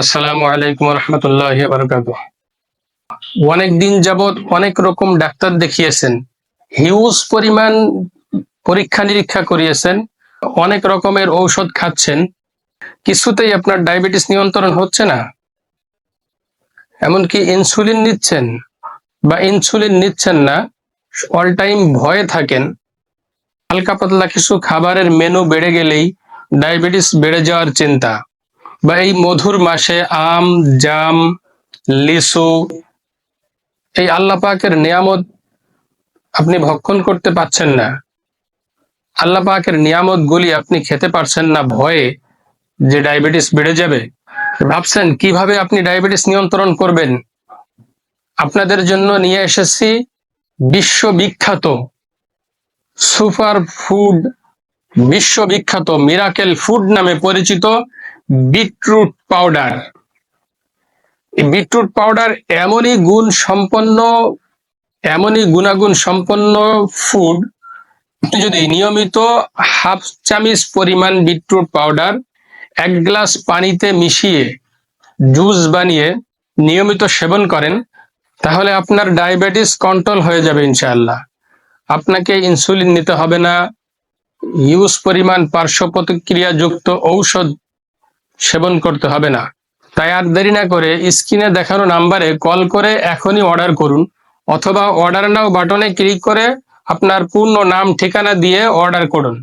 আসসালামু আলাইকুম রহমতুল্লাহ অনেক দিন যাবৎ অনেক রকম ডাক্তার দেখিয়েছেন, হিউজ পরিমাণ পরীক্ষা নিরীক্ষা করিয়েছেন, অনেক রকমের ঔষধ খাচ্ছেন, কিছুতেই আপনার ডায়াবেটিস নিয়ন্ত্রণ হচ্ছে না। এমনকি ইনসুলিন নিচ্ছেন বা ইনসুলিন নিচ্ছেন না, অল টাইম ভয়ে থাকেন। হালকা পাতলা কিছু খাবারের মেনু বেড়ে গেলেই ডায়াবেটিস বেড়ে যাওয়ার চিন্তা। বা এই মধুর মাসে আম, জাম, লিচু, এই আল্লাহ পাকের নিয়ামত আপনি ভক্ষণ করতে পারছেন না। আল্লাহ পাকের নিয়ামত গুলি আপনি খেতে পারছেন না ভয়ে যে ডায়াবেটিস বেড়ে যাবে। ভাবছেন, কীভাবে আপনি ডায়াবেটিস নিয়ন্ত্রণ করবেন? আপনাদের জন্য নিয়ে এসেছি বিশ্ববিখ্যাত সুপার ফুড বিশ্ববিখ্যাত মিরাকেল ফুড নামে পরিচিত বিটরুট পাউডার। বিটরুট পাউডার এমনই গুণ সম্পন্ন, এমনই গুণাগুণ সম্পন্ন ফুড যদি নিয়মিত হাফ চামিচ পরিমাণ বিটরুট পাউডার এক গ্লাস পানিতে মিশিয়ে জুস বানিয়ে নিয়মিত সেবন করেন, তাহলে আপনার ডায়াবেটিস কন্ট্রোল হয়ে যাবে ইনশাআল্লাহ। আপনাকে ইনসুলিন নিতে হবে না ইউজ পরিমাণ পার্শ্ব প্রতিক্রিয়া যুক্ত ঔষধ সেবন করতে হবে না। তাই আর দেরি না করে স্ক্রিনে দেখানো নাম্বারে কল করে এখনই অর্ডার করুন, অথবা অর্ডার নাও বাটনে ক্লিক করে আপনার পূর্ণ নাম ঠিকানা দিয়ে অর্ডার করুন।